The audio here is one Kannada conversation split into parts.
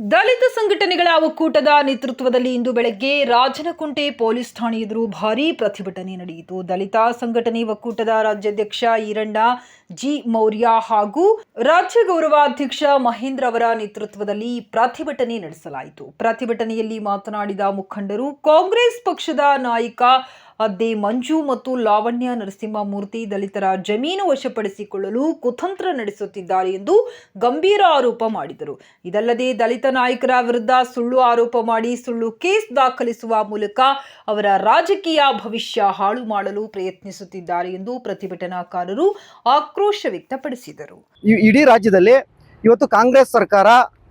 ದಲಿತ ಸಂಘಟನೆಗಳ ಒಕ್ಕೂಟದ ನೇತೃತ್ವದಲ್ಲಿ ಇಂದು ಬೆಳಗ್ಗೆ ರಾಜನಕುಂಟೆ ಪೊಲೀಸ್ ಠಾಣೆ ಎದುರು ಭಾರೀ ಪ್ರತಿಭಟನೆ ನಡೆಯಿತು. ದಲಿತ ಸಂಘಟನೆ ಒಕ್ಕೂಟದ ರಾಜ್ಯಾಧ್ಯಕ್ಷ ಈರಣ್ಣ ಜಿ ಮೌರ್ಯ ಹಾಗೂ ರಾಜ್ಯ ಗೌರವಾಧ್ಯಕ್ಷ ಮಹೇಂದ್ರ ಅವರ ನೇತೃತ್ವದಲ್ಲಿ ಪ್ರತಿಭಟನೆ ನಡೆಸಲಾಯಿತು. ಪ್ರತಿಭಟನೆಯಲ್ಲಿ ಮಾತನಾಡಿದ ಮುಖಂಡರು ಕಾಂಗ್ರೆಸ್ ಪಕ್ಷದ ನಾಯಕ ಅದ್ದೆ ಮಂಜು ಮತ್ತು ಲಾವಣ್ಯ ನರಸಿಂಹಮೂರ್ತಿ ದಲಿತರ ಜಮೀನು ವಶಪಡಿಸಿಕೊಳ್ಳಲು ಕುತಂತ್ರ ನಡೆಸುತ್ತಿದ್ದಾರೆ ಎಂದು ಗಂಭೀರ ಆರೋಪ ಮಾಡಿದರು. ಇದಲ್ಲದೆ ದಲಿತ ನಾಯಕರ ವಿರುದ್ಧ ಸುಳ್ಳು ಆರೋಪ ಮಾಡಿ ಸುಳ್ಳು ಕೇಸ್ ದಾಖಲಿಸುವ ಮೂಲಕ ಅವರ ರಾಜಕೀಯ ಭವಿಷ್ಯ ಹಾಳು ಮಾಡಲು ಪ್ರಯತ್ನಿಸುತ್ತಿದ್ದಾರೆ ಎಂದು ಪ್ರತಿಭಟನಾಕಾರರು ಆಕ್ರೋಶ ವ್ಯಕ್ತಪಡಿಸಿದರು. ಇಡೀ ರಾಜ್ಯದಲ್ಲಿ ಇವತ್ತು ಕಾಂಗ್ರೆಸ್ ಸರ್ಕಾರ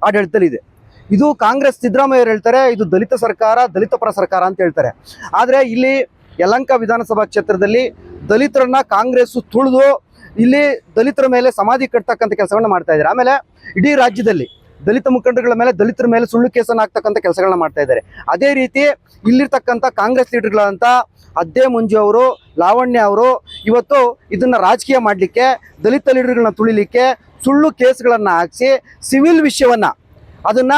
ಆಡಳಿತದಲ್ಲಿದೆ. ಇದು ಕಾಂಗ್ರೆಸ್ ಸಿದ್ದರಾಮಯ್ಯ ಅವ್ರು ಹೇಳ್ತಾರೆ, ಇದು ದಲಿತ ಸರ್ಕಾರ, ದಲಿತ ಪರ ಸರ್ಕಾರ ಅಂತ ಹೇಳ್ತಾರೆ. ಆದರೆ ಇಲ್ಲಿ ಯಲಂಕ ವಿಧಾನಸಭಾ ಕ್ಷೇತ್ರದಲ್ಲಿ ದಲಿತರನ್ನ ಕಾಂಗ್ರೆಸ್ ತುಳಿದು ಇಲ್ಲಿ ದಲಿತರ ಮೇಲೆ ಸಮಾಧಿ ಕಟ್ತಕ್ಕಂಥ ಕೆಲಸಗಳನ್ನ ಮಾಡ್ತಾ ಇದ್ದಾರೆ. ಆಮೇಲೆ ಇಡೀ ರಾಜ್ಯದಲ್ಲಿ ದಲಿತ ಮುಖಂಡರುಗಳ ಮೇಲೆ ದಲಿತರ ಮೇಲೆ ಸುಳ್ಳು ಕೇಸನ್ನು ಹಾಕ್ತಕ್ಕಂಥ ಕೆಲಸಗಳನ್ನ ಮಾಡ್ತಾ ಇದ್ದಾರೆ. ಅದೇ ರೀತಿ ಇಲ್ಲಿರ್ತಕ್ಕಂಥ ಕಾಂಗ್ರೆಸ್ ಲೀಡರ್ಗಳಂತ ಅದ್ದೇ ಮುಂಜು ಅವರು, ಲಾವಣ್ಯ ಅವರು ಇವತ್ತು ಇದನ್ನ ರಾಜಕೀಯ ಮಾಡಲಿಕ್ಕೆ, ದಲಿತ ಲೀಡರ್ಗಳನ್ನ ತುಳಿಲಿಕ್ಕೆ ಸುಳ್ಳು ಕೇಸ್ಗಳನ್ನ ಹಾಕ್ಸಿ ಸಿವಿಲ್ ವಿಷಯವನ್ನ ಅದನ್ನ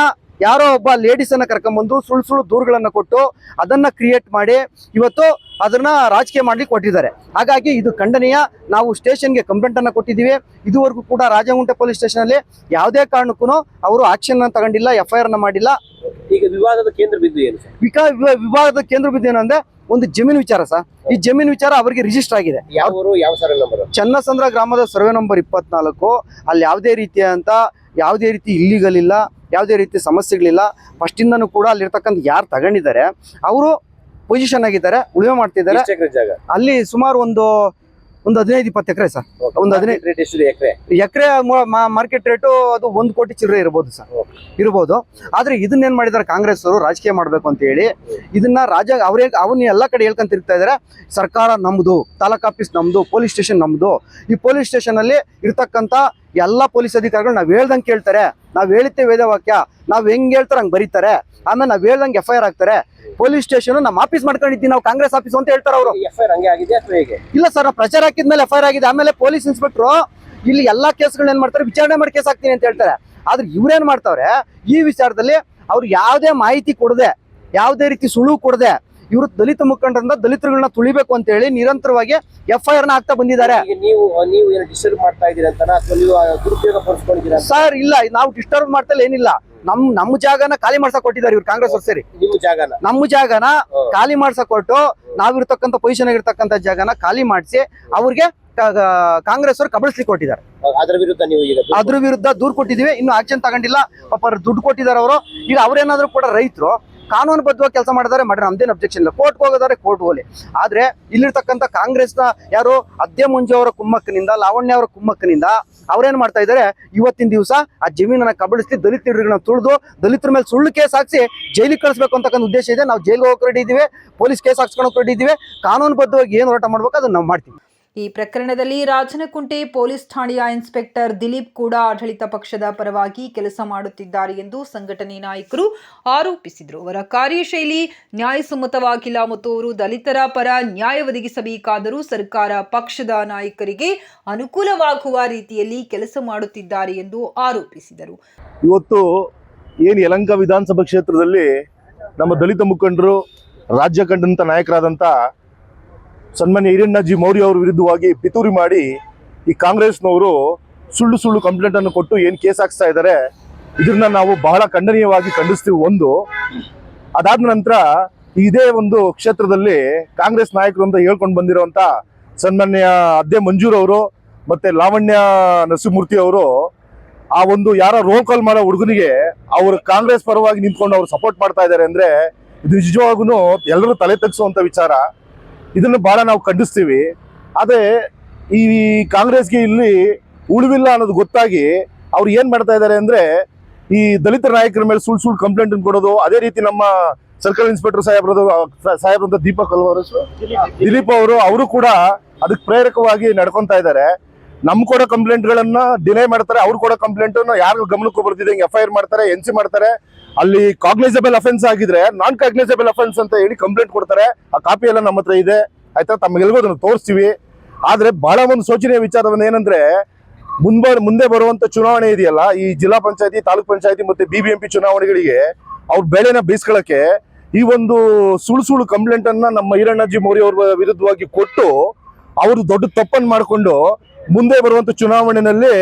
ಯಾರೋ ಒಬ್ಬ ಲೇಡೀಸನ್ನ ಕರ್ಕೊಂಬಂದು ಸುಳ್ಳು ಸುಳ್ಳು ದೂರುಗಳನ್ನ ಕೊಟ್ಟು ಅದನ್ನ ಕ್ರಿಯೇಟ್ ಮಾಡಿ ಇವತ್ತು ಅದನ್ನ ರಾಜಕೀಯ ಮಾಡ್ಲಿಕ್ಕೆ ಕೊಟ್ಟಿದ್ದಾರೆ. ಹಾಗಾಗಿ ಇದು ಖಂಡನೀಯ. ನಾವು ಸ್ಟೇಷನ್ಗೆ ಕಂಪ್ಲೇಂಟ್ ಅನ್ನ ಕೊಟ್ಟಿದ್ದೀವಿ. ಇದುವರೆಗೂ ಕೂಡ ರಾಜಗುಂಟೆ ಪೊಲೀಸ್ ಸ್ಟೇಷನ್ ಅಲ್ಲಿ ಯಾವುದೇ ಕಾರಣಕ್ಕೂ ಅವರು ಆಕ್ಷನ್ ತಗೊಂಡಿಲ್ಲ ಎಫ್ ಐ ಆರ್ ಮಾಡಿಲ್ಲ. ಈಗ ವಿವಾದದ ಕೇಂದ್ರ ಬಿಂದು ಏನು ವಿವಾದದ ಕೇಂದ್ರ ಬಿದ್ದು ಏನಂದ್ರೆ ಒಂದು ಜಮೀನು ವಿಚಾರ ಸರ್. ಈ ಜಮೀನು ವಿಚಾರ ಅವರಿಗೆ ರಿಜಿಸ್ಟರ್ ಆಗಿದೆ. ಚನ್ನಸಂದ್ರ ಗ್ರಾಮದ ಸರ್ವೆ ನಂಬರ್ ಇಪ್ಪತ್ನಾಲ್ಕು. ಅಲ್ಲಿ ಯಾವುದೇ ರೀತಿಯ ಅಂತ ಯಾವುದೇ ರೀತಿ ಇಲ್ಲಿಗಲಿಲ್ಲ ಯಾವುದೇ ರೀತಿ ಸಮಸ್ಯೆಗಳಿಲ್ಲ. ಫಸ್ಟಿಂದನೂ ಕೂಡ ಅಲ್ಲಿರ್ತಕ್ಕಂಥ ಯಾರು ತಗೊಂಡಿದ್ದಾರೆ ಅವರು ಪೊಸಿಷನ್ ಆಗಿದ್ದಾರೆ ಉಳುಮೆ ಮಾಡ್ತಿದ್ದಾರೆ. ಜಾಗ? ಅಲ್ಲಿ ಸುಮಾರು ಒಂದು ಒಂದು ಹದಿನೈದು ಇಪ್ಪತ್ತು ಎಕರೆ ಸರ್. ಒಂದು ಹದಿನೈದು. Rate acre? Acre market rate ಅದು ಒಂದು ಕೋಟಿ ಚಿಲ್ಲರೆ ಇರ್ಬೋದು ಸರ್. ಇರ್ಬೋದು. ಆದ್ರೆ ಇದನ್ನ ಏನ್ ಮಾಡಿದ್ದಾರೆ ಕಾಂಗ್ರೆಸ್ ಅವರು? ರಾಜಕೀಯ ಮಾಡಬೇಕು ಅಂತ ಹೇಳಿ ಇದನ್ನ ರಾಜ ಅವರೇ ಅವನ್ನ ಎಲ್ಲ ಕಡೆ ಹೇಳ್ಕೊಂತ ಇರ್ತಾ ಇದಾರೆ. ಸರ್ಕಾರ ನಮ್ದು ತಾಲೂಕ್ ಆಫೀಸ್ ನಮ್ದು ಪೊಲೀಸ್ ಸ್ಟೇಷನ್ ನಮ್ದು. ಈ ಪೊಲೀಸ್ ಸ್ಟೇಷನ್ ಅಲ್ಲಿ ಇರ್ತಕ್ಕಂಥ ಎಲ್ಲ ಪೊಲೀಸ್ ಅಧಿಕಾರಿಗಳು ನಾವು ಹೇಳ್ದಂಗೆ ಕೇಳ್ತಾರೆ. ನಾವು ಹೇಳಿದ್ದೆ ವೇದವಾಕ್ಯ ನಾವು ಹೆಂಗೆ ಹೇಳ್ತಾರೆ ಹಂಗೆ ಬರೀತಾರೆ. ಆಮೇಲೆ ನಾವು ಹೇಳ್ದಂಗೆ ಎಫ್ ಐ ಆರ್ ಆಗ್ತಾರೆ ಪೊಲೀಸ್ ಸ್ಟೇಷನ್ ನಮ್ಮ ಆಫೀಸ್ ಮಾಡ್ಕೊಂಡಿದ್ದೀವಿ ನಾವು ಕಾಂಗ್ರೆಸ್ ಆಫೀಸ್ ಅಂತ ಹೇಳ್ತಾರೆ ಅವರು. ಇಲ್ಲ ಸರ್ ನಾವು ಪ್ರಚಾರ ಹಾಕಿದ್ಮೇಲೆ ಎಫ್ ಐ ಆರ್ ಆಗಿದೆ. ಆಮೇಲೆ ಪೊಲೀಸ್ ಇನ್ಸ್ಪೆಕ್ಟ್ರು ಇಲ್ಲಿ ಎಲ್ಲಾ ಕೇಸ್ಗಳನ್ನ ಏನ್ ಮಾಡ್ತಾರೆ ವಿಚಾರಣೆ ಮಾಡಿ ಕೇಸ್ ಹಾಕ್ತೀನಿ ಅಂತ ಹೇಳ್ತಾರೆ. ಆದ್ರೆ ಇವ್ರೇನ್ ಮಾಡ್ತಾವ್ರೆ? ಈ ವಿಚಾರದಲ್ಲಿ ಅವ್ರು ಯಾವುದೇ ಮಾಹಿತಿ ಕೊಡದೆ ಯಾವುದೇ ರೀತಿ ಸುಳುವು ಕೊಡದೆ ಇವರು ದಲಿತ ಮುಖಂಡರಿಂದ ದಲಿತರುಗಳನ್ನ ತುಳಿಬೇಕು ಅಂತ ಹೇಳಿ ನಿರಂತರವಾಗಿ ಎಫ್ ಐ ಆರ್ನ ಆಗ್ತಾ ಬಂದಿದ್ದಾರೆ. ಈಗ ನೀವು ನೀವು ಏನು ಡಿಸ್ಟರ್ಬ್ ಮಾಡ್ತಾ ಇದ್ದೀರಾ ಅಂತ ಅಥವಾ ನೀವು ಆ ದುರುಪಯೋಗ ಪಡಿಸ್ಕೊಂಡಿದ್ದೀರಾ ಸರ್ ಇಲ್ಲ. ನಾವು ಡಿಸ್ಟರ್ಬ್ ಮಾಡ್ತಲ್ಲ ಏನಿಲ್ಲ. ನಮ್ ನಮ್ಮ ಜಾಗನ ಖಾಲಿ ಮಾಡ್ಸಕ್ ಕೊಟ್ಟಿದ್ದಾರೆ ಇವ್ರು ಕಾಂಗ್ರೆಸ್ ಅವ್ರು ಸೇರಿ. ನಿಮ್ಮ ಜಾಗನ? ನಮ್ಮ ಜಾಗನ ಖಾಲಿ ಮಾಡ್ಸಕ್ ಕೊಟ್ಟು ನಾವಿರ್ತಕ್ಕಂಥ ಪೊಸಿಷನ್ ಆಗಿರ್ತಕ್ಕಂಥ ಜಾಗನ ಖಾಲಿ ಮಾಡಿಸಿ ಅವ್ರಿಗೆ ಕಾಂಗ್ರೆಸ್ ಅವ್ರು ಕಬಳಿಸ್ಲಿಕ್ಕೆ ಕೊಟ್ಟಿದ್ದಾರೆ. ಅದ್ರ ವಿರುದ್ಧ ನೀವು ಈಗ ದೂರು ಅದ್ರ ವಿರುದ್ಧ ದೂರ್ ಕೊಟ್ಟಿದೀವಿ ಇನ್ನು ಆಕ್ಷನ್ ತಗೊಂಡಿಲ್ಲ. ಪಾಪ ದುಡ್ಡು ಕೊಟ್ಟಿದ್ದಾರೆ ಅವರು. ಈಗ ಅವ್ರೇನಾದ್ರೂ ಕೂಡ ರೈತರು ಕಾನೂನುಬದ್ಧವಾಗಿ ಕೆಲಸ ಮಾಡಿದಾರೆ ಮಾಡ್ರೆ ನಮ್ದೇನು ಅಬ್ಜೆಕ್ಷನ್ ಇಲ್ಲ. ಕೋರ್ಟ್ ಹೋಗೋದಾದ್ರೆ ಕೋರ್ಟ್ ಹೋಲಿ ಆದ್ರೆ ಇಲ್ಲಿರ್ತಕ್ಕಂಥ ಕಾಂಗ್ರೆಸ್ನ ಯಾರು ಅದ್ಯ ಮುಂಜೆ ಅವರ ಕುಮ್ಮಕ್ಕನಿಂದ, ಲಾವಣ್ಯ ಅವರ ಕುಮ್ಮಕ್ಕನಿಂದ ಅವ್ರೇನ್ ಮಾಡ್ತಾ ಇದಾರೆ? ಇವತ್ತಿನ ದಿವಸ ಆ ಜಮೀನನ್ನ ಕಬಳಿಸಿ ದಲಿತ ಹಿರಿಗಳನ್ನ ತುಳಿದು ದಲಿತರ ಮೇಲೆ ಸುಳ್ಳು ಕೇಸ್ ಹಾಕಿಸಿ ಜೈಲಿಗೆ ಕಳಿಸ್ಬೇಕು ಅಂತಕ್ಕಂಥ ಉದ್ದೇಶ ಇದೆ. ನಾವು ಜೈಲಿಗೆ ಹೋಗಕ್ಕೆ ರೆಡಿ ಇದೀವಿ, ಪೊಲೀಸ್ ಕೇಸ್ ಹಾಕ್ಸ್ಕೊಂಡು ರೆಡಿ ಇದೀವಿ. ಕಾನೂನುಬದ್ಧವಾಗಿ ಏನು ಹೋರಾಟ ಮಾಡ್ಬೇಕು ಅದನ್ನ ನಾವು ಮಾಡ್ತೀವಿ. ಈ ಪ್ರಕರಣದಲ್ಲಿ ರಾಜನಕುಂಟೆ ಪೊಲೀಸ್ ಠಾಣೆಯ ಇನ್ಸ್ಪೆಕ್ಟರ್ ದಿಲೀಪ್ ಕೂಡ ಆಡಳಿತ ಪಕ್ಷದ ಪರವಾಗಿ ಕೆಲಸ ಮಾಡುತ್ತಿದ್ದಾರೆ ಎಂದು ಸಂಘಟನೆ ನಾಯಕರು ಆರೋಪಿಸಿದರು. ಅವರ ಕಾರ್ಯಶೈಲಿ ನ್ಯಾಯಸಮ್ಮತವಾಗಿಲ್ಲ ಮತ್ತು ಅವರು ದಲಿತರ ಪರ ನ್ಯಾಯ ಒದಗಿಸಬೇಕಾದರೂ ಸರ್ಕಾರ ಪಕ್ಷದ ನಾಯಕರಿಗೆ ಅನುಕೂಲವಾಗುವ ರೀತಿಯಲ್ಲಿ ಕೆಲಸ ಮಾಡುತ್ತಿದ್ದಾರೆ ಎಂದು ಆರೋಪಿಸಿದರು. ಇವತ್ತು ಏನು ಯಲಂಕ ವಿಧಾನಸಭಾ ಕ್ಷೇತ್ರದಲ್ಲಿ ನಮ್ಮ ದಲಿತ ಮುಖಂಡರು, ರಾಜ್ಯ ಕಂಡಂತ ನಾಯಕರಾದಂಥ ಸನ್ಮಾನ್ಯ ಹಿರಣ್ಣ ಜಿ ಮೌರ್ಯ ಅವರ ವಿರುದ್ಧವಾಗಿ ಪಿತೂರಿ ಮಾಡಿ ಈ ಕಾಂಗ್ರೆಸ್ನವರು ಸುಳ್ಳು ಸುಳ್ಳು ಕಂಪ್ಲೇಂಟ್ ಅನ್ನು ಕೊಟ್ಟು ಏನು ಕೇಸ್ ಹಾಕ್ಸ್ತಾ ಇದ್ದಾರೆ ಇದನ್ನ ನಾವು ಬಹಳ ಖಂಡನೀಯವಾಗಿ ಖಂಡಿಸ್ತೀವಿ ಒಂದು. ಅದಾದ ನಂತರ ಇದೇ ಒಂದು ಕ್ಷೇತ್ರದಲ್ಲಿ ಕಾಂಗ್ರೆಸ್ ನಾಯಕರು ಅಂತ ಹೇಳ್ಕೊಂಡು ಬಂದಿರುವಂತ ಸನ್ಮಾನ್ಯ ಅದ್ದೇ ಮಂಜೂರ್ ಅವರು ಮತ್ತೆ ಲಾವಣ್ಯ ನರಸಿಂಹಮೂರ್ತಿ ಅವರು, ಆ ಒಂದು ಯಾರ ರೋಲ್ ಕಾಲ್ ಮಾಡೋ ಹುಡುಗನಿಗೆ ಅವರು ಕಾಂಗ್ರೆಸ್ ಪರವಾಗಿ ನಿಂತ್ಕೊಂಡು ಅವ್ರು ಸಪೋರ್ಟ್ ಮಾಡ್ತಾ ಇದ್ದಾರೆ ಅಂದ್ರೆ ಇದು ನಿಜವಾಗೂ ಎಲ್ಲರೂ ತಲೆ ತಗ್ಸುವಂತ ವಿಚಾರ. ಇದನ್ನು ಬಹಳ ನಾವು ಖಂಡಿಸ್ತೀವಿ. ಆದರೆ ಈ ಕಾಂಗ್ರೆಸ್ಗೆ ಇಲ್ಲಿ ಉಳಿವಿಲ್ಲ ಅನ್ನೋದು ಗೊತ್ತಾಗಿ ಅವ್ರು ಏನು ಮಾಡ್ತಾ ಇದ್ದಾರೆ ಅಂದ್ರೆ ಈ ದಲಿತ ನಾಯಕರ ಮೇಲೆ ಸುಳ್ಳು ಸುಳ್ಳು ಕಂಪ್ಲೇಂಟ್ ಕೊಡೋದು, ಅದೇ ರೀತಿ ನಮ್ಮ ಸರ್ಕಲ್ ಇನ್ಸ್ಪೆಕ್ಟರ್ ಸಾಹೇಬ್ರದ್ದು ಸಾಹೇಬ್ರಂತ ದೀಪಕ್ ಅವ್ರ ದಿಲೀಪ್ ಅವರು ಅವರು ಕೂಡ ಅದಕ್ಕೆ ಪ್ರೇರಕವಾಗಿ ನಡ್ಕೊತಾ ಇದ್ದಾರೆ. ನಮ್ ಕೂಡ ಕಂಪ್ಲೇಂಟ್ ಗಳನ್ನ ಡಿಲೇ ಮಾಡ್ತಾರೆ, ಅವ್ರು ಕೂಡ ಕಂಪ್ಲೇಂಟ್ ಯಾರು ಗಮನಕ್ಕೂ ಬರ್ತಿದೆ ಎಫ್ ಐ ಆರ್ ಮಾಡ್ತಾರೆ ಎನ್ ಮಾಡ್ತಾರೆ. ಅಲ್ಲಿ ಕಾಗ್ನೈಸಬಲ್ ಅಫೆನ್ಸ್ ಆಗಿದ್ರೆ ನಾನ್ ಕಾಗ್ನೈಸಬಲ್ ಅಫೆನ್ಸ್ ಅಂತ ಹೇಳಿ ಕಂಪ್ಲೇಂಟ್ ಕೊಡ್ತಾರೆ. ಆ ಕಾಪಿ ಎಲ್ಲ ನಮ್ಮ ಹತ್ರ ಇದೆ. ಆಯ್ತಾ? ತಮ್ಗೆಲ್ಗೂ ಅದನ್ನು ತೋರಿಸ್ತೀವಿ. ಆದ್ರೆ ಬಹಳ ಒಂದು ಶೋಚನೀಯ ವಿಚಾರವನ್ನ ಏನಂದ್ರೆ, ಮುಂಬ, ಮುಂದೆ ಬರುವಂತ ಚುನಾವಣೆ ಇದೆಯಲ್ಲ, ಈ ಜಿಲ್ಲಾ ಪಂಚಾಯತಿ, ತಾಲೂಕ್ ಪಂಚಾಯತಿ ಮತ್ತೆ ಬಿಬಿಎಂಪಿ ಚುನಾವಣೆಗಳಿಗೆ ಅವ್ರ ಬೆಳೆನ ಬೀಸ್ಕೊಳಕ್ಕೆ ಈ ಒಂದು ಸುಳ್ಳು ಸುಳ್ಳು ಕಂಪ್ಲೇಂಟ್ ಅನ್ನ ನಮ್ಮ ಈರಣ್ಣಾಜಿ ಮೌರ್ಯ ಅವ್ರ ವಿರುದ್ಧವಾಗಿ ಕೊಟ್ಟು, ಅವರು ದೊಡ್ಡ ತಪ್ಪನ್ನು ಮಾಡಿಕೊಂಡು ಮುಂದೆ ಬರುವಂತ ಚುನಾವಣೆಯಲ್ಲಿ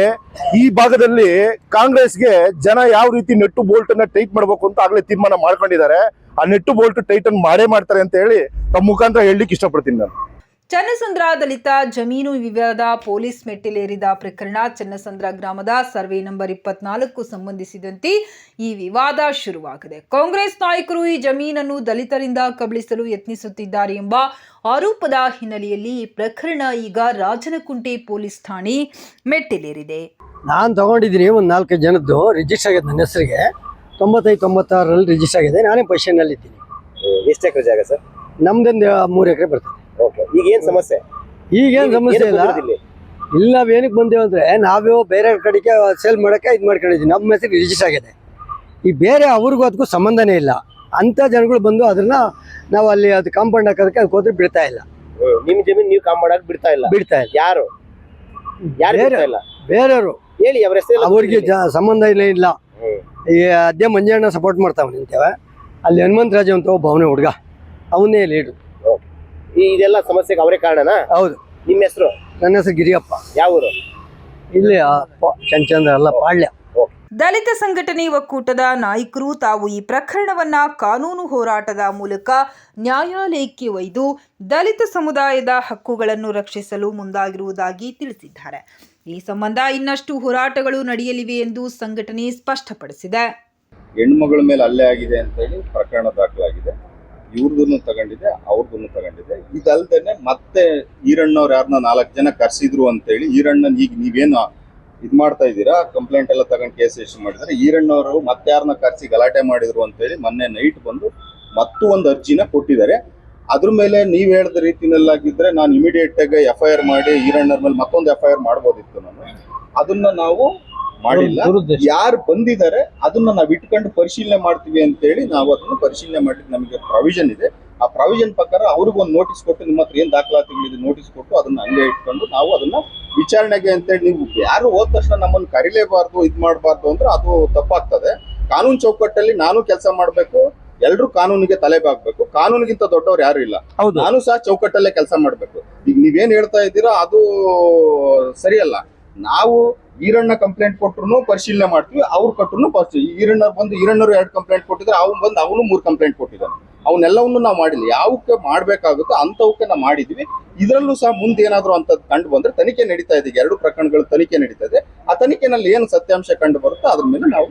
ಈ ಭಾಗದಲ್ಲಿ ಕಾಂಗ್ರೆಸ್ಗೆ ಜನ ಯಾವ ರೀತಿ ನೆಟ್ಟು ಬೋಲ್ಟ್ ಅನ್ನ ಟೈಟ್ ಮಾಡಬೇಕು ಅಂತ ಆಗ್ಲೇ ತೀರ್ಮಾನ ಮಾಡ್ಕೊಂಡಿದ್ದಾರೆ. ಆ ನೆಟ್ಟು ಬೋಲ್ಟ್ ಟೈಟ್ ಅನ್ನು ಮಾಡೇ ಮಾಡ್ತಾರೆ ಅಂತ ಹೇಳಿ ತಮ್ಮ ಮುಖಾಂತರ ಹೇಳಲಿಕ್ಕೆ ಇಷ್ಟಪಡ್ತೀನಿ ನಾನು. ಚನ್ನಸಂದ್ರ ದಲಿತ ಜಮೀನು ವಿವಾದ ಪೊಲೀಸ್ ಮೆಟ್ಟಿಲೇರಿದ ಪ್ರಕರಣ ಚನ್ನಸಂದ್ರ ಗ್ರಾಮದ ಸರ್ವೆ ನಂಬರ್ ಇಪ್ಪತ್ನಾಲ್ಕು ಸಂಬಂಧಿಸಿದಂತೆ ಈ ವಿವಾದ ಶುರುವಾಗಿದೆ. ಕಾಂಗ್ರೆಸ್ ನಾಯಕರು ಈ ಜಮೀನನ್ನು ದಲಿತರಿಂದ ಕಬಳಿಸಲು ಯತ್ನಿಸುತ್ತಿದ್ದಾರೆ ಎಂಬ ಆರೋಪದ ಹಿನ್ನೆಲೆಯಲ್ಲಿ ಈ ಪ್ರಕರಣ ಈಗ ರಾಜನಕುಂಟೆ ಪೊಲೀಸ್ ಠಾಣೆ ಮೆಟ್ಟಿಲೇರಿದೆ. ನಾನು ತಗೊಂಡಿದ್ದೀನಿ ಒಂದು ನಾಲ್ಕು ಜನದ್ದು ರಿಜಿಸ್ಟರ್ ಆಗಿದೆ ನನ್ನ ಹೆಸರಿಗೆ. ತೊಂಬತ್ತೈದು ತೊಂಬತ್ತಾರರಲ್ಲಿ ರಿಜಿಸ್ಟರ್ ಆಗಿದೆ. ನಾನೇ ಪೊಸಿಷನಲ್ಲಿ ಇದ್ದೀನಿ ಎಷ್ಟು ಎಕರೆ ಜಾಗ ಸರ್? ನಮ್ದೊಂದು ಮೂರು ಎಕರೆ ಬರ್ತದೆ. ಓಕೆ ಈಗ ಏನ್ ಸಮಸ್ಯೆ? ಈಗೇನ್ ಸಮಸ್ಯೆ ಇಲ್ಲ? ಇಲ್ಲಿ? ಇಲ್ಲಿ ನಾವು ಏನಕ್ಕೆ ಬಂದೇವು ಅಂದ್ರೆ ನಾವೇ ಬೇರೆ ಕಡೆಗೆ ಸೇಲ್ ಮಾಡಕ್ಕೆ ಇದು ಮಾಡ್ಕೊಂಡಿದ್ದೀವಿ ನಮ್ಮ ಹೆಸರು ರಿಜಿಸ್ಟರ್ ಆಗಿದೆ. ಈ ಬೇರೆ ಅವ್ರಿಗೂ ಅದಕ್ಕೂ ಸಂಬಂಧನೇ ಇಲ್ಲ. ಅಂತ ಜನಗಳು ಬಂದು ಅದನ್ನ ನಾವು ಅಲ್ಲಿ ಅದು ಕಾಂಪೌಂಡ್ ಹಾಕೋದಕ್ಕೆ ಅದಕ್ಕೆ ಹೋದ್ರೆ ಬಿಡ್ತಾ ಇಲ್ಲ. ನಿಮ್ ಜಮೀನ್ ನೀವು ಕಾಮ್ ಮಾಡಕ್ ಬಿಡ್ತಾ ಇಲ್ಲ? ಬಿಡ್ತಾ ಇಲ್ಲ. ಯಾರು? ಯಾರು ಬೇರೆ- ಬಿಡ್ತಾ ಇಲ್ಲ? ಬೇರೆಯವರು. ಹೇಳಿ ಅವ್ರ ಹೆಸರು ಅವ್ರಿಗೆ ಜ ಸಂಬಂಧ ಇಲ್ಲ ಇಲ್ಲ. ಈ ಅದೇ ಮಂಜಣ್ಣ ಸಪೋರ್ಟ್ ಮಾಡ್ತಾವ ನಿಂತೇವೆ ಅಲ್ಲಿ ಹನುಮಂತರಾಜು ಅಂತ ಒಬ್ಬ ಅವನೇ ಹುಡುಗ. ಅವನೇ ಇದೆಲ್ಲ ಸಮಸ್ಯೆಗೆ ಅವರೇ ಕಾರಣನಾ? ಹೌದು. ನಿಮ್ಮ ಹೆಸರು? ನನ್ನ ಹೆಸರು ಗಿರಿಯಪ್ಪ. ಯಾವ ಊರು? ಇಲ್ಲಿ ಚಂಚಂದ್ರ ಅಲ್ಲ ಪಾಳ್ಯ. ದಲಿತ ಸಂಘಟನೆ ಒಕ್ಕೂಟದ ನಾಯಕರು ತಾವು ಈ ಪ್ರಕರಣವನ್ನ ಕಾನೂನು ಹೋರಾಟದ ಮೂಲಕ ನ್ಯಾಯಾಲಯಕ್ಕೆ ಒಯ್ದು ದಲಿತ ಸಮುದಾಯದ ಹಕ್ಕುಗಳನ್ನು ರಕ್ಷಿಸಲು ಮುಂದಾಗಿರುವುದಾಗಿ ತಿಳಿಸಿದ್ದಾರೆ. ಈ ಸಂಬಂಧ ಇನ್ನಷ್ಟು ಹೋರಾಟಗಳು ನಡೆಯಲಿವೆ ಎಂದು ಸಂಘಟನೆ ಸ್ಪಷ್ಟಪಡಿಸಿದೆ. ಹೆಣ್ಮಗಳ ಮೇಲೆ ಹಲ್ಲೆ ಆಗಿದೆ ಅಂತ ಹೇಳಿ ಪ್ರಕರಣ ದಾಖಲಾಗಿದೆ. ಇವ್ರದನ್ನು ತಗೊಂಡಿದೆ ಅವ್ರದನ್ನು ತಗೊಂಡಿದೆ. ಇದಲ್ದೇನೆ ಮತ್ತೆ ಈರಣ್ಣವ್ರು ಯಾರನ್ನ ನಾಲ್ಕು ಜನ ಕರ್ಸಿದ್ರು ಅಂತೇಳಿ ಈರಣ್ಣನ ಈಗ ನೀವೇನು ಇದು ಮಾಡ್ತಾ ಇದ್ದೀರಾ? ಕಂಪ್ಲೇಂಟ್ ಎಲ್ಲ ತಗೊಂಡು ಕೇಸ್ ರಿಜಿಸ್ಟರ್ ಮಾಡಿದ್ರೆ ಈರಣ್ಣವರು ಮತ್ತೆ ಯಾರನ್ನ ಕರ್ಸಿ ಗಲಾಟೆ ಮಾಡಿದ್ರು ಅಂತೇಳಿ ಮೊನ್ನೆ ನೈಟ್ ಬಂದು ಮತ್ತು ಒಂದು ಅರ್ಜಿನ ಕೊಟ್ಟಿದ್ದಾರೆ. ಅದ್ರ ಮೇಲೆ ನೀವು ಹೇಳಿದ ರೀತಿನಲ್ಲಾಗಿದ್ರೆ ನಾನು ಇಮಿಡಿಯೇಟ್ ಆಗಿ ಎಫ್ ಐ ಆರ್ ಮಾಡಿ ಈರಣ್ಣರ ಮೇಲೆ ಮತ್ತೊಂದು ಎಫ್ ಐ ಆರ್ ಮಾಡ್ಬೋದಿತ್ತು ನಾನು. ಅದನ್ನ ನಾವು ಮಾಡಿಲ್ಲ. ಯಾರು ಬಂದಿದ್ದಾರೆ ಅದನ್ನ ನಾವು ಇಟ್ಕೊಂಡು ಪರಿಶೀಲನೆ ಮಾಡ್ತೀವಿ ಅಂತ ಹೇಳಿ ನಾವು ಅದನ್ನ ಪರಿಶೀಲನೆ ಮಾಡ್ಲಿಕ್ಕೆ ನಮಗೆ ಪ್ರಾವಿಷನ್ ಇದೆ. ಆ ಪ್ರಾವಿಷನ್ ಪ್ರಕಾರ ಅವ್ರಿಗೆ ಒಂದು ನೋಟಿಸ್ ಕೊಟ್ಟು ನಿಮ್ಮ ಹತ್ರ ಏನ್ ದಾಖಲಾತಿಗಳಿದೆ ನೋಟಿಸ್ ಕೊಟ್ಟು ಅದನ್ನ ಹಂಗೆ ಇಟ್ಕೊಂಡು ನಾವು ಅದನ್ನ ವಿಚಾರಣೆಗೆ ಅಂತೇಳಿ ನೀವು ಯಾರು ಹೋದ ತಕ್ಷಣ ನಮ್ಮನ್ನು ಕರಿಲೇಬಾರ್ದು ಇದ್ ಮಾಡಬಾರ್ದು ಅಂದ್ರೆ ಅದು ತಪ್ಪಾಗ್ತದೆ. ಕಾನೂನು ಚೌಕಟ್ಟಲ್ಲಿ ನಾನು ಕೆಲಸ ಮಾಡ್ಬೇಕು ಎಲ್ರು ಕಾನೂನಿಗೆ ತಲೆ ಬಾಗ್ಬೇಕು ಕಾನೂನಿಗಿಂತ ದೊಡ್ಡವ್ರು ಯಾರು ಇಲ್ಲ. ನಾನು ಸಹ ಚೌಕಟ್ಟಲ್ಲೇ ಕೆಲಸ ಮಾಡ್ಬೇಕು. ಈಗ ನೀವೇನ್ ಹೇಳ್ತಾ ಇದ್ದೀರಾ ಅದು ಸರಿಯಲ್ಲ. ನಾವು ಈರಣ್ಣ ಕಂಪ್ಲೇಂಟ್ ಕೊಟ್ಟರು ಪರಿಶೀಲನೆ ಮಾಡ್ತೀವಿ ಅವ್ರು ಕೊಟ್ಟರು ಪರಿಶೀಲಿ ಈರಣ್ಣ ಬಂದು ಈರಣ್ಣರು ಎರಡು ಕಂಪ್ಲೇಂಟ್ ಕೊಟ್ಟಿದ್ರೆ ಅವ್ನು ಬಂದು ಅವನು ಮೂರು ಕಂಪ್ಲೇಂಟ್ ಕೊಟ್ಟಿದ್ದಾನೆ. ಅವನ್ನೆಲ್ಲವನ್ನು ನಾವು ಮಾಡಿಲ್ಲ. ಯಾವಕ್ಕೆ ಮಾಡಬೇಕಾಗುತ್ತೋ ಅಂಥವಕ್ಕೆ ನಾವು ಮಾಡಿದ್ವಿ. ಇದರಲ್ಲೂ ಸಹ ಮುಂದೆ ಏನಾದರೂ ಅಂಥದ್ದು ಕಂಡು ಬಂದರೆ ತನಿಖೆ ನಡೀತಾ ಇದೆ. ಎರಡು ಪ್ರಕರಣಗಳು ತನಿಖೆ ನಡೀತಾ ಇದೆ. ಆ ತನಿಖೆನಲ್ಲಿ ಏನು ಸತ್ಯಾಂಶ ಕಂಡು ಬರುತ್ತೋ ಅದ್ರ ಮೇಲೆ ನಾವು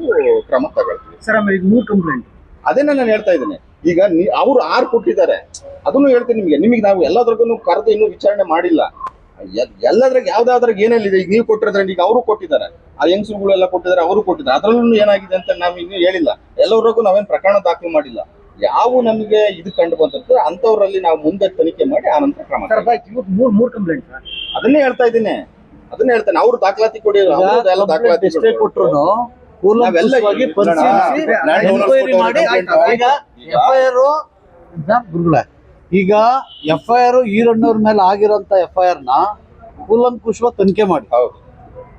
ಕ್ರಮ ತಗೊಳ್ತೀವಿ. ಸರ್ ಆಮೇಲೆ ಮೂರು ಕಂಪ್ಲೇಂಟ್ ಅದೇನ ನಾನು ಹೇಳ್ತಾ ಇದ್ದೇನೆ. ಈಗ ಅವರು ಆರು ಕೊಟ್ಟಿದ್ದಾರೆ. ಅದನ್ನು ಹೇಳ್ತೀನಿ ನಿಮಗೆ. ನಿಮಗೆ ನಾವು ಎಲ್ಲದ್ರಗೂ ಕರೆದು ಇನ್ನೂ ವಿಚಾರಣೆ ಮಾಡಿಲ್ಲ. ಎಲ್ಲದ್ರಾಗ ಯಾವ್ದಾದ್ರಾಗ ಏನೆಲ್ಲಿದೆ ಈಗ ನೀವು ಕೊಟ್ಟಿರೋದ್ರಲ್ಲಿ ಈಗ ಅವರು ಕೊಟ್ಟಿದ್ದಾರೆ. ಆ ಹೆಂಗ್ಸುಗಳು ಎಲ್ಲ ಕೊಟ್ಟಿದ್ದಾರೆ ಅವರು ಕೊಟ್ಟಿದ್ದಾರೆ. ಅದರಲ್ಲೂ ಏನಾಗಿದೆ ಅಂತ ನಾವು ಇನ್ನೂ ಹೇಳಿಲ್ಲ. ಎಲ್ಲರಗೂ ನಾವೇನು ಪ್ರಕರಣ ದಾಖಲು ಮಾಡಿಲ್ಲ. ಯಾವ ನಮಗೆ ಇದು ಕಂಡು ಬಂದಿರ್ತದೆ ಅಂತವರಲ್ಲಿ ನಾವು ಮುಂದೆ ತನಿಖೆ ಮಾಡಿ ಆನಂತರ ಕ್ರಮ ಮೂರ್ ಮೂರು ಮೂರು ಕಂಪ್ಲೇಂಟ್ ಅದನ್ನೇ ಹೇಳ್ತಾ ಇದ್ದೀನಿ. ಅದನ್ನೇ ಹೇಳ್ತಾನೆ ಅವ್ರು ದಾಖಲಾತಿ ಕೊಡಿ ಎಲ್ಲ ದಾಖಲಾತಿ ಕೊಟ್ಟರು ಪರಿಶೀಲಿಸಿ ಲ್ಯಾಂಡ್ ಓನರ್ಸ್ enquiry ಕೊಟ್ಟವ್ರು ಮಾಡಿ complaint ಆಯ್ತು. ಈಗ ಈಗ ಎಫ್ ಐ ಗುರುಗಳ ಈಗ ಎಫ್ ಐ ಆರ್ ಈರಣ್ಣವ್ರ ಮೇಲೆ ಆಗಿರೋಂತ ಎಫ್ ಐ ಆರ್ನ ಕೂಲಂಕುಷವಾಗಿ ತನಿಖೆ ಮಾಡಿ.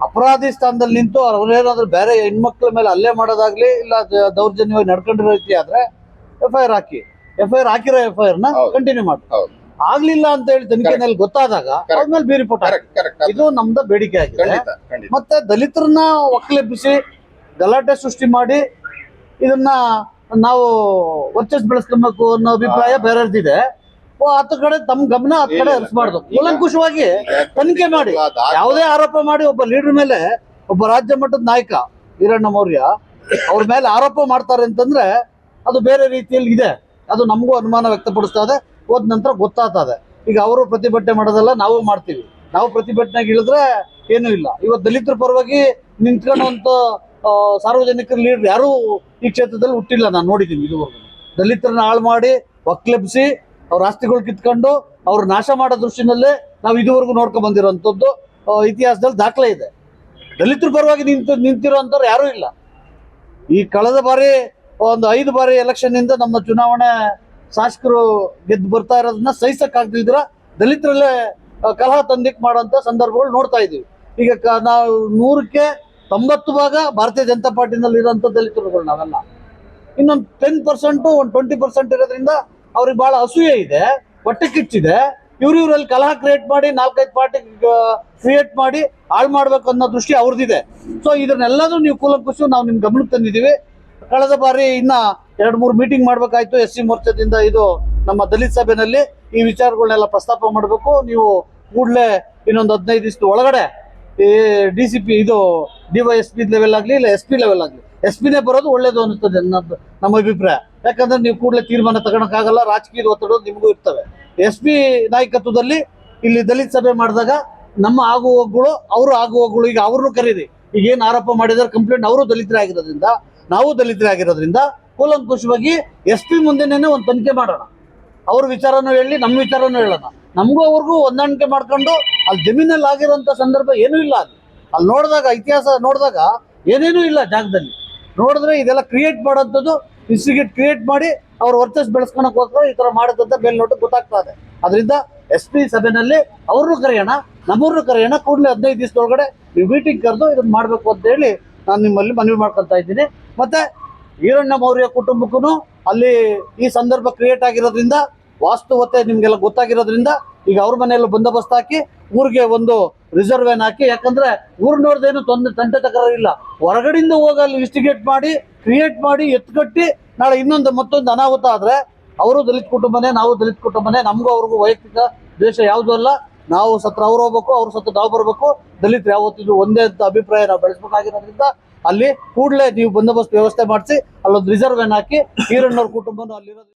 ಅಪರಾಧಿ ಸ್ಥಾನದಲ್ಲಿ ನಿಂತು ಅವ್ರೇನಾದ್ರೂ ಬೇರೆ ಹೆಣ್ಮಕ್ಳ ಮೇಲೆ ಅಲ್ಲೇ ಮಾಡೋದಾಗ್ಲಿ ಇಲ್ಲ ದೌರ್ಜನ್ಯವಾಗಿ ನಡ್ಕೊಂಡಿರೋ ರೀತಿ ಆದ್ರೆ ಎಫ್ ಐ ಆರ್ ಹಾಕಿ. ಎಫ್ ಐ ಆರ್ ಹಾಕಿರೋ ಎಫ್ ಐ ಆರ್ನ ಕಂಟಿನ್ಯೂ ಮಾಡಿ. ಆಗ್ಲಿಲ್ಲ ಅಂತ ಹೇಳಿ ತನಿಖೆನಲ್ಲಿ ಗೊತ್ತಾದಾಗ ಅದ್ಮೇಲೆ ಬಿ ರಿಪೋರ್ಟ್ ಇದು ನಮ್ದ ಬೇಡಿಕೆ ಆಗಿದೆ. ಮತ್ತೆ ದಲಿತರನ್ನ ಒಕ್ಕಲೆಬ್ಬಿಸಿ ಗಲಾಟೆ ಸೃಷ್ಟಿ ಮಾಡಿ ಇದನ್ನ ನಾವು ವರ್ಚಸ್ ಬೆಳೆಸ್ಕೊಬೇಕು ಅನ್ನೋ ಅಭಿಪ್ರಾಯ ಬೇರೆದಿದೆ ಹತ್ತು ಕಡೆ ತಮ್ಮ ಗಮನ ಹತ್ತು ಕಡೆ. ಹರಿಸಬಾರ್ದು. ಕೂಲಂಕುಷವಾಗಿ ತನಿಖೆ ಮಾಡಿ. ಯಾವುದೇ ಆರೋಪ ಮಾಡಿ ಒಬ್ಬ ಲೀಡರ್ ಮೇಲೆ ಒಬ್ಬ ರಾಜ್ಯ ಮಟ್ಟದ ನಾಯಕ ಈರಣ್ಣ ಮೌರ್ಯ ಅವ್ರ ಮೇಲೆ ಆರೋಪ ಮಾಡ್ತಾರೆ ಅಂತಂದ್ರೆ ಅದು ಬೇರೆ ರೀತಿಯಲ್ಲಿ ಇದೆ. ಅದು ನಮಗೂ ಅನುಮಾನ ವ್ಯಕ್ತಪಡಿಸ್ತಾ ಇದೆ. ಹೋದ ನಂತರ ಗೊತ್ತಾಗ್ತದೆ ಈಗ ಅವರು ಪ್ರತಿಭಟನೆ ಮಾಡೋದಲ್ಲ ನಾವು ಮಾಡ್ತೀವಿ. ನಾವು ಪ್ರತಿಭಟನೆಗೆ ಇಳಿದ್ರೆ ಏನೂ ಇಲ್ಲ. ಇವತ್ತು ದಲಿತರ ಪರವಾಗಿ ನಿಂತ್ಕೊಳ್ಳುವಂಥ ಸಾರ್ವಜನಿಕರ ಲೀಡರ್ ಯಾರೂ ಈ ಕ್ಷೇತ್ರದಲ್ಲಿ ಹುಟ್ಟಿಲ್ಲ. ನಾನು ನೋಡಿದ್ದೀನಿ ಇದುವರೆಗೂ. ದಲಿತರನ್ನ ಹಾಳು ಮಾಡಿ ಒಕ್ಲೆಬ್ಸಿ ಅವ್ರ ಆಸ್ತಿಗಳು ಕಿತ್ಕೊಂಡು ಅವ್ರು ನಾಶ ಮಾಡೋ ದೃಷ್ಟಿನಲ್ಲೇ ನಾವು ಇದುವರೆಗೂ ನೋಡ್ಕೊಂಡ್ ಬಂದಿರೋಂಥದ್ದು ಇತಿಹಾಸದಲ್ಲಿ ದಾಖಲೆ ಇದೆ. ದಲಿತರ ಪರವಾಗಿ ನಿಂತು, ನಿಂತಿರೋಂಥವ್ರು ಯಾರೂ ಇಲ್ಲ. ಈ ಕಳೆದ ಬಾರಿ, ಒಂದು ಐದು ಬಾರಿ ಎಲೆಕ್ಷನ್ನಿಂದ ನಮ್ಮ ಚುನಾವಣೆ ಶಾಸಕರು ಗೆದ್ದು ಬರ್ತಾ ಇರೋದನ್ನ ಸಹಿಸಕ್ ಆಗ್ದಿದ್ರ ದಲಿತರಲ್ಲೇ ಕಲಹ ತಂದಿಕ್ ಮಾಡೋಂಥ ಸಂದರ್ಭಗಳು ನೋಡ್ತಾ ಇದೀವಿ ಈಗ ನಾವು ನೂರಕ್ಕೆ ತೊಂಬತ್ತು ಭಾಗ ಭಾರತೀಯ ಜನತಾ ಪಾರ್ಟಿನಲ್ಲಿ ಇರೋಂಥ ದಲಿತರುಗಳು ನಾವೆಲ್ಲ. ಇನ್ನೊಂದು ಟೆನ್ ಪರ್ಸೆಂಟು ಒಂದು ಟ್ವೆಂಟಿ ಪರ್ಸೆಂಟ್ ಇರೋದ್ರಿಂದ ಅವ್ರಿಗೆ ಬಹಳ ಅಸೂಯೆ ಇದೆ, ಹೊಟ್ಟೆ ಕಿಚ್ಚಿದೆ. ಇವ್ರು ಇವರಲ್ಲಿ ಕಲಹ ಕ್ರಿಯೇಟ್ ಮಾಡಿ, ನಾಲ್ಕೈದು ಪಾರ್ಟಿ ಕ್ರಿಯೇಟ್ ಮಾಡಿ ಹಾಳು ಮಾಡ್ಬೇಕು ಅನ್ನೋ ದೃಷ್ಟಿ ಅವ್ರದ್ದಿದೆ ಸೊ ಇದನ್ನೆಲ್ಲದೂ ನೀವು ಕೂಲಂಕುಸು ನಾವು ನಿಮ್ ಗಮನಕ್ಕೆ ತಂದಿದ್ದೀವಿ ಕಳೆದ ಬಾರಿ ಇನ್ನ ಎರಡು ಮೂರು ಮೀಟಿಂಗ್ ಮಾಡ್ಬೇಕಾಯ್ತು ಎಸ್ ಸಿ ಮೋರ್ಚಾದಿಂದ ಇದು ನಮ್ಮ ದಲಿತ ಸಭೆನಲ್ಲಿ. ಈ ವಿಚಾರಗಳನ್ನೆಲ್ಲ ಪ್ರಸ್ತಾಪ ಮಾಡಬೇಕು. ನೀವು ಕೂಡಲೇ ಇನ್ನೊಂದು ಹದಿನೈದು ದಿವಸದ ಒಳಗಡೆ ಈ ಡಿ ಸಿ ಪಿ ಇದು D Y S P level ಆಗಲಿ, ಇಲ್ಲ ಎಸ್ ಪಿ ಲೆವೆಲ್ ಆಗಲಿ. ಎಸ್ ಪಿನೇ ಬರೋದು ಒಳ್ಳೇದು ಅನ್ನಿಸ್ತದೆ ನಮ್ಮ ಅಭಿಪ್ರಾಯ. ಯಾಕಂದ್ರೆ ನೀವು ಕೂಡಲೇ ತೀರ್ಮಾನ ತಗೊಳಕ್ಕಾಗಲ್ಲ, ರಾಜಕೀಯದ ಒತ್ತಡ ನಿಮಗೂ ಇರ್ತವೆ. ಎಸ್ ಪಿ ನಾಯಕತ್ವದಲ್ಲಿ ಇಲ್ಲಿ ದಲಿತ ಸಭೆ ಮಾಡಿದಾಗ ನಮ್ಮ ಆಗು ಹೋಗುಗಳು ಅವರು ಆಗು ಹೋಗುಗಳು ಈಗ ಅವ್ರನ್ನೂ ಕರೀರಿ. ಈಗ ಏನು ಆರೋಪ ಮಾಡಿದಾರೆ ಕಂಪ್ಲೇಂಟ್ ಅವರು ದಲಿತರೇ ಆಗಿರೋದ್ರಿಂದ, ನಾವು ದಲಿತರೇ ಆಗಿರೋದ್ರಿಂದ ಕೂಲಂಕುಷವಾಗಿ ಎಸ್ ಪಿ ಮುಂದೆನೇ ಒಂದು ತನಿಖೆ ಮಾಡೋಣ. ಅವ್ರ ವಿಚಾರನೂ ಹೇಳಿ, ನಮ್ಮ ವಿಚಾರನೂ ಹೇಳೋಣ. ನಮಗೂ ಅವ್ರಿಗೂ ಹೊಂದಾಣಿಕೆ ಮಾಡ್ಕೊಂಡು ಅಲ್ಲಿ ಜಮೀನಲ್ಲಿ ಆಗಿರೋಂಥ ಸಂದರ್ಭ ಏನೂ ಇಲ್ಲ ಅಲ್ಲಿ. ಅಲ್ಲಿ ನೋಡಿದಾಗ, ಇತಿಹಾಸ ನೋಡಿದಾಗ ಏನೇನೂ ಇಲ್ಲ ಜಾಗದಲ್ಲಿ. ನೋಡಿದ್ರೆ ಇದೆಲ್ಲ ಕ್ರಿಯೇಟ್ ಮಾಡೋಂಥದ್ದು ಇನ್ಸ್ಟಿಗ್ಯೂಟ್ ಕ್ರಿಯೇಟ್ ಮಾಡಿ ಅವ್ರ ವರ್ಚಸ್ ಬೆಳೆಸ್ಕೊಳಕ್ಕೋಸ್ಕರ ಈ ತರ ಮಾಡುತ್ತಂತ ನೋಟು ಗೊತ್ತಾಗ್ತಾ ಇದೆ. ಅದರಿಂದ ಎಸ್ ಪಿ ಸಭೆನಲ್ಲಿ ಅವ್ರನ್ನು ಕರೆಯೋಣ ನಮ್ಮೂರನ್ನು ಕರೆಯೋಣ, ಕೂಡಲೇ ಹದಿನೈದು ದಿವಸದೊಳಗಡೆ ನೀವು ಮೀಟಿಂಗ್ ಕರೆದು ಇದನ್ನ ಮಾಡಬೇಕು ಅಂತ ಹೇಳಿ ನಾನು ನಿಮ್ಮಲ್ಲಿ ಮನವಿ ಮಾಡ್ಕೊತಾ ಇದ್ದೀನಿ. ಮತ್ತೆ ಈರಣ್ಣ ಮೌರ್ಯ ಕುಟುಂಬಕ್ಕೂ ಅಲ್ಲಿ ಈ ಸಂದರ್ಭ ಕ್ರಿಯೇಟ್ ಆಗಿರೋದ್ರಿಂದ ವಾಸ್ತವತೆ ನಿಮ್ಗೆಲ್ಲ ಗೊತ್ತಾಗಿರೋದ್ರಿಂದ ಈಗ ಅವ್ರ ಮನೆಯಲ್ಲೂ ಬಂದೋಬಸ್ತ್ ಹಾಕಿ ಊರಿಗೆ ಒಂದು ರಿಸರ್ವ್ ಹಾಕಿ, ಯಾಕಂದ್ರೆ ಊರ್ ನೋಡ್ದೇನು ತೊಂದರೆ, ತಂಟೆ ತಕರಾರು ಇಲ್ಲ. ಹೊರಗಡೆಯಿಂದ ಹೋಗಿ ಅಲ್ಲಿ ಇನ್ಸ್ಟಿಗೇಟ್ ಮಾಡಿ ಕ್ರಿಯೇಟ್ ಮಾಡಿ, ಎತ್ಕಟ್ಟಿ, ನಾಳೆ ಇನ್ನೊಂದು ಮತ್ತೊಂದು ಅನಾಹುತ ಆದ್ರೆ ಅವರು ದಲಿತ ಕುಟುಂಬನೇ, ನಾವು ದಲಿತ ಕುಟುಂಬನೇ, ನಮಗೂ ಅವ್ರಿಗೂ ವೈಯಕ್ತಿಕ ದ್ವೇಷ ಯಾವುದೂ ಅಲ್ಲ. ನಾವು ಸತ್ರ ಅವ್ರು ಹೋಗ್ಬೇಕು, ಅವ್ರು ಸತ್ರ ನಾವು ಬರ್ಬೇಕು. ದಲಿತರು ಯಾವತ್ತಿದ್ರು ಒಂದೇ ಅಂತ ಅಭಿಪ್ರಾಯ ನಾವು ಬೆಳೆಸ್ಬೇಕಾಗಿರೋದ್ರಿಂದ ಅಲ್ಲಿ ಕೂಡಲೇ ನೀವು ಬಂದೋಬಸ್ತ್ ವ್ಯವಸ್ಥೆ ಮಾಡಿಸಿ, ಅಲ್ಲೊಂದು ರಿಸರ್ವ್ ವ್ಯಾನ್ ಹಾಕಿ, ಈರಣ್ಣವ್ರ ಕುಟುಂಬನೂ ಅಲ್ಲಿರೋದು